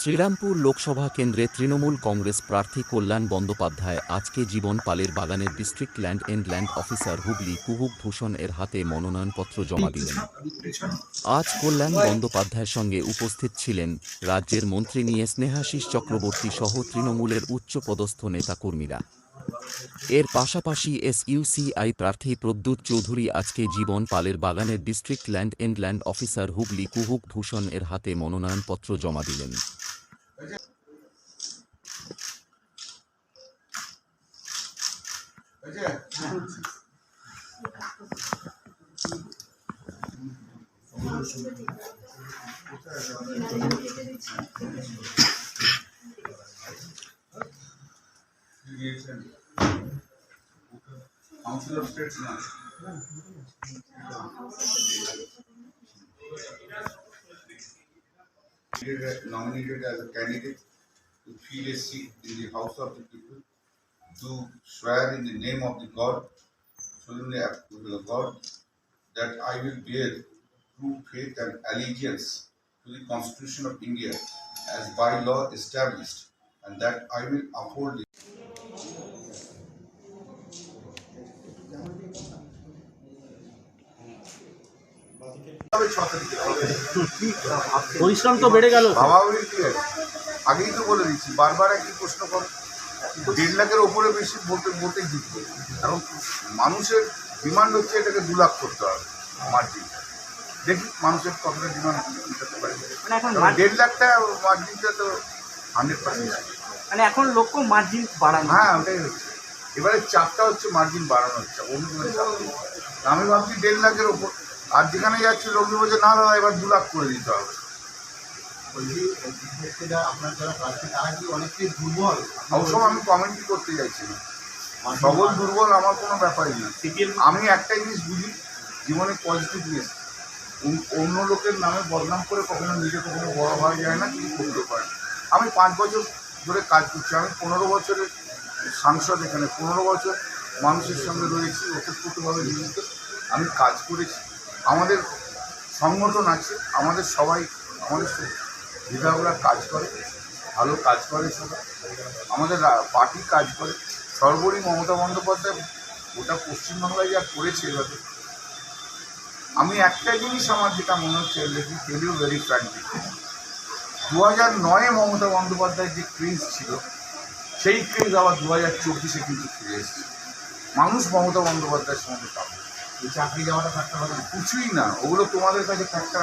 শ্রীরামপুর লোকসভা কেন্দ্রে তৃণমূল কংগ্রেস প্রার্থী কল্যাণ বন্দ্যোপাধ্যায় আজকে জীবন পালের বাগানের district land and land officer Hooghly Kuhuk Bhushan এর হাতে মনোনয়নপত্র জমা দিলেন। আজ কল্যাণ বন্দ্যোপাধ্যায়ের সঙ্গে উপস্থিত ছিলেন রাজ্যের মন্ত্রী নিয়ে স্নেহাশিস চক্রবর্তী সহ তৃণমূলের উচ্চপদস্থ নেতাকর্মীরা। এর পাশাপাশি এসইউসিআই প্রার্থী প্রদ্যুৎ চৌধুরী আজকে জীবন পালের বাগানের district land and land officer Hooghly Kuhuk Bhushan এর হাতে মনোনয়নপত্র জমা দিলেন। Council of States now. Nominated as a candidate to fill a seat in the House of the People, to swear in the name of the God, solemnly affirm to the God, that I will bear true faith and allegiance to the Constitution of India as by law established, and that I will uphold the পরিশ্রম তো বেড়ে গেল বাবা বলি কি আছে? আগেই তো বলে দিচ্ছি বারবার একই প্রশ্ন কর দেড় লাখের ওপরে বেশি ভোটে ভোটে জিতবে। কারণ মানুষের ডিমান্ড হচ্ছে এটাকে দু লাখ করতে হবে মার্জিন দেখি মানুষের কতটা ডিমান্ড করতে পারে। মানে এখন দেড় লাখটা মার্জিনটা তো হান্ড্রেড পার্সেন্ট মানে এখন লক্ষ্য মার্জিন বাড়ানো হ্যাঁ ওটাই হচ্ছে। এবারে চাপটা হচ্ছে মার্জিন বাড়ানো হচ্ছে অন্য চাপ। আমি ভাবছি দেড় লাখের ওপর আর যেখানে যাচ্ছি লোকজন বলছে না দাদা এবার দু লাখ করে দিতে হবে। বলছি আপনার যারা প্রার্থী তারা কি অনেকটাই দুর্বল? অবশ্য আমি কমেন্টই করতে চাইছি না সকল দুর্বল আমার কোনো ব্যাপারই না আমি একটা জিনিস বুঝি জীবনে পজিটিভনেস অন্য লোকের নামে বদনাম করে কখনো নিজে কখনো বড় হওয়া যায় না কিছু করতে পারে না। আমি পাঁচ বছর ধরে কাজ করছি। আমি পনেরো বছরের সাংসদ এখানে পনেরো বছর মানুষের সঙ্গে রয়েছি ওতপ্রোতভাবে জড়িত। আমি কাজ করেছি। আমাদের সংগঠন আছে আমাদের সবাই আমাদের বিধায়করা কাজ করে, ভালো কাজ করে সবাই। আমাদের পার্টি কাজ করে। সর্বোপরি মমতা বন্দ্যোপাধ্যায় গোটা পশ্চিমবাংলায় যা করেছে এবারে। আমি একটা জিনিস আমার যেটা মনে হচ্ছে লেখি টেল ইউ ভেরি ফ্র্যাঙ্কলি দু হাজার নয়ে মমতা বন্দ্যোপাধ্যায়ের যে ক্রিজ ছিল, সেই ক্রিজ আবার দু হাজার চব্বিশে কিন্তু ফিরে এসেছে। মানুষ মমতা বন্দ্যোপাধ্যায়ের সঙ্গে পাবে এই চাকরি যাওয়াটা থাকতে হবে কিছুই না। ওগুলো তোমাদের কাছে ফ্যাক্টর